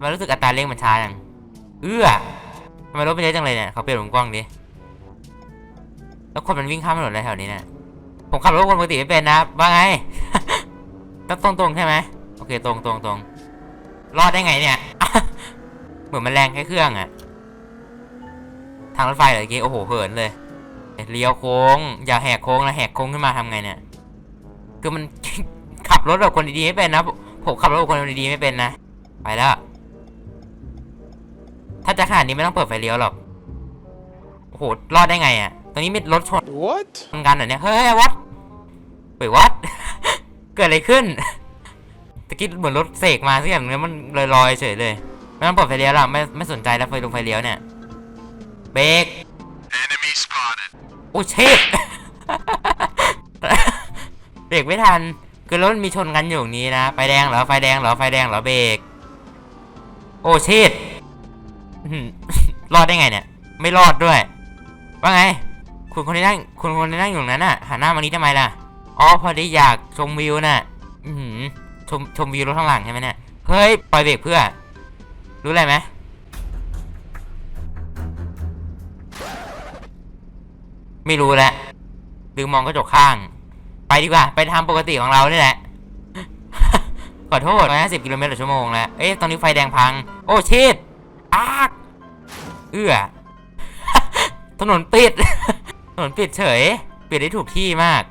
มันรู้สึกอัตราเร่งมันช้าจังเอื้อทำไมรถมันเยอะจังเลยเนี่ยเขาเปลี่ยนมุมกล้องดิแล้วคนมันวิ่งข้ามถนนอะไรแถวนี้เนี่ยผมขับรถคนปกติไม่เป็นนะว่าไงต้องตรงตรงๆใช่ไหมโอเคตรงตรงตรงรอดได้ไงเนี่ยเหมือนมันแรงแค่เครื่องอะทางรถไฟเหรอเกี้โอ้โหเหินเลยเลี้ยวโค้ง อย่าแหกโค้งนะแหกโค้งขึ้นมาทำไงเนี่ยคือมันขับรถแบบคนดีๆไม่เป็นนะผมขับรถแบบคนดีๆไม่เป็นนะไปแล้ว ถ้าจะขนาดนี้ไม่ต้องเปิดไฟเลี้ยวหรอก โอ้โห รอดได้ไงอะ่ะ ตรงนี้มีรถชน What? กันเหรอเนี่ย เฮ้ยวัดเฮ้ยวัด เกิดอะไรขึ้น ตะกี้เหมือนรถเสกมาสักอย่างแล้วมันลอยๆเฉยเลย ไม่ต้องเปิดไฟเลี้ยวหรอกไม่ไม่สนใจแล้วไฟลงไฟเลี้ยวเนี่ย เบรก Enemy spotted. โอ้เชิดเบรกไม่ทัน คือรถมันมีชนกันอยู่อย่างนี้นะ ไฟแดงเหรอ ไฟแดงเหรอ ไฟแดงเหรอเบรก โอ้เชิดอื้อหือ รอดได้ไงเนี่ย ไม่รอดด้วย ว่าไง คุณคนที่นั่งคุณคนที่นั่งอยู่นั้นน่ะหันหน้ามานี้ทำไมล่ะ อ๋อพอดีอยากชมวิวน่ะ อือหือชมชมวิวรถข้างหลังใช่ไหมเนี่ย เฮ้ยปล่อยเบรกเพื่อ รู้อะไรไหมไม่รู้แหละลืมมองกระจกข้าง ไปดีกว่า ไปทำปกติของเรานี่แหละ ขอโทษ150กิโลเมตรต่อชั่วโมงแล้ว เอ๊ะตอนนี้ไฟแดงพัง โอ้ชิดอาก เอื้อ ถนนปิด ถนนปิดเฉย ปิดได้ถูกที่มาก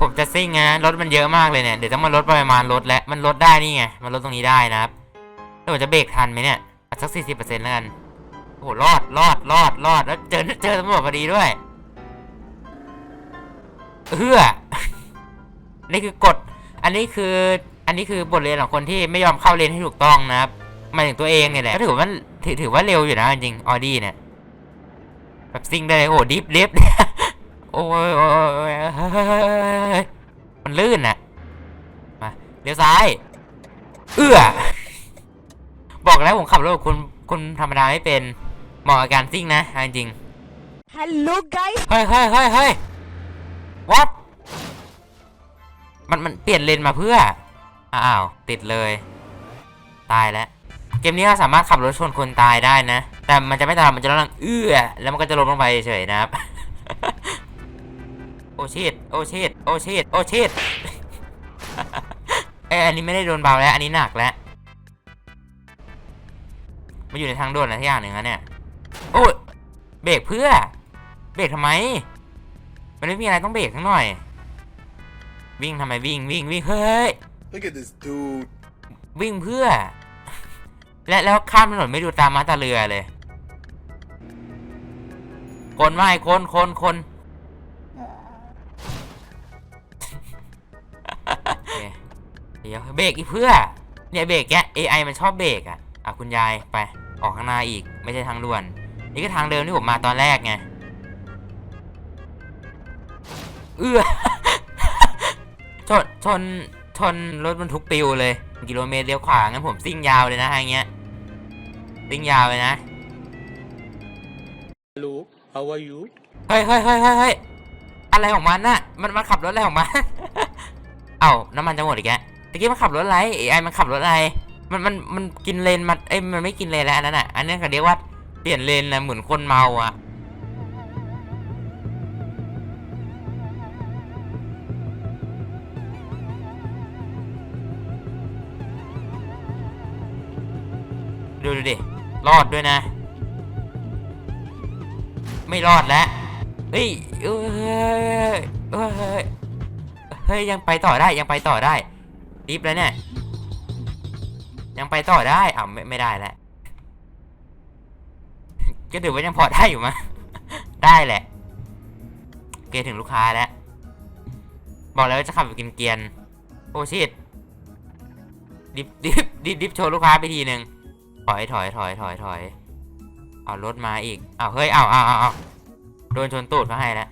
ผมจะซิ่งนะรถมันเยอะมากเลยเนี่ย เดี๋ยวต้องมาลดปริมาณรถแล้วมันลดได้นี่ไง มันลดตรงนี้ได้นะครับแล้วผมจะเบรกทันไหมเนี่ยอะสักสี่สิบเปอร์เซ็นต์แล้วกัน โอ้โห รอด รอด รอด รอด แล้วเจอ เจอตำรวจพอดีด้วยเฮือนี่คือกฎ อันนี้คือ อันนี้คือบทเรียนของคนที่ไม่ยอมเข้าเลนให้ถูกต้องนะครับ มายถึงตัวเองเนี่ยแหละก็ถือว่าถือถือว่าเร็วอยู่นะจริงออดี้เนี่ยแบบซิ่งได้เลยโอ้ดิฟดิฟโอ้ยโอ้ยโอ้ยโอ้ยเฮ้ยมันลื่นน่ะมาเลี้ยวซ้าย เอื้อ บอกแล้วผมขับรถกับคุณคุณธรรมดาไม่เป็นเหมาะกับการซิ่งนะเอาจริง Hello guys เฮ้ยเฮ้ยเฮ้ยเฮ้ย what มันมันเปลี่ยนเลนมาเพื่อ อ้าว ติดเลย ตายแล้ว เกมนี้เราสามารถขับรถชนคนตายได้นะ แต่มันจะไม่ตายมันจะลังเอื้อ แล้วมันก็จะล้มลงไปเฉยๆนะครับ โอชิตโอชิตโอชิตโอชิตเอ้ยอันนี้ไม่ได้โดนเบาแล้ว อันนี้หนักแล้วมาอยู่ในทางด่วนนะที่อย่างหนึ่งนะเนี่ย โอ้ยเบรกเพื่อ เบรกทำไม มันไม่มีอะไรต้องเบรกทั้งหน่อย วิ่งทำไมวิ่งวิ่งวิ่งเฮ้ย Look at this dude. วิ่งเพื่อ และแล้วข้ามถนนไม่ดูตามมาตาเรือเลย คนไม่คนคนคนเดี๋ยวเบรกอีเพื่อ เนี่ยเบรกแก AI มันชอบเบรกอะอะคุณยายไป ออกข้างหน้าอีกไม่ใช่ทางด่วน นี่ก็ทางเดิมที่ผมมาตอนแรกไงเอื้อชนชนชนรถบรรทุกปิวเลย กิโลเมตรเลี้ยวขวางั้นผมซิ่งยาวเลยนะอย่างเงี้ยซิ่งยาวเลยนะ Hello, how are you? เฮ้ยเฮ้ยเฮ้ยเฮ้ยเฮ้ยอะไรของมันน่ะ มันมันขับรถอะไรของมัน เอ้าน้ำมันจะหมดอีกแล้วตะกี้มันขับรถอะไรไอ้มันขับรถอะไร มันมันมันกินเลนมันเอ้ยมันไม่กินเลนแล้วอันนั้นอะ อันนี้เขาเรียกว่าเปลี่ยนเลนนะเหมือนคนเมาอะ ดูดูดิ รอดด้วยนะ ไม่รอดแล้ว เฮ้ยเอ้ยเอ้ยเฮ้ย ยังไปต่อได้ ยังไปต่อได้รีบแล้วเนี่ย ยังไปต่อได้อ้าวไม่ไม่ได้แล้ว ก็ถือว่ายังพอได้อยู่มั้ยได้แหละ เกถึงลูกค้าแล้ว บอกแล้วว่าจะขับแบบกินเกียน โอ้ชิดดิบดิบดิบดิบโชว์ลูกค้าไปทีหนึ่ง ถอยถอยถอยถอยถอยเอารถมาอีกเอาเฮ้ยเอาเอาเอาเอาโดนชนตูดเขาให้แล้ว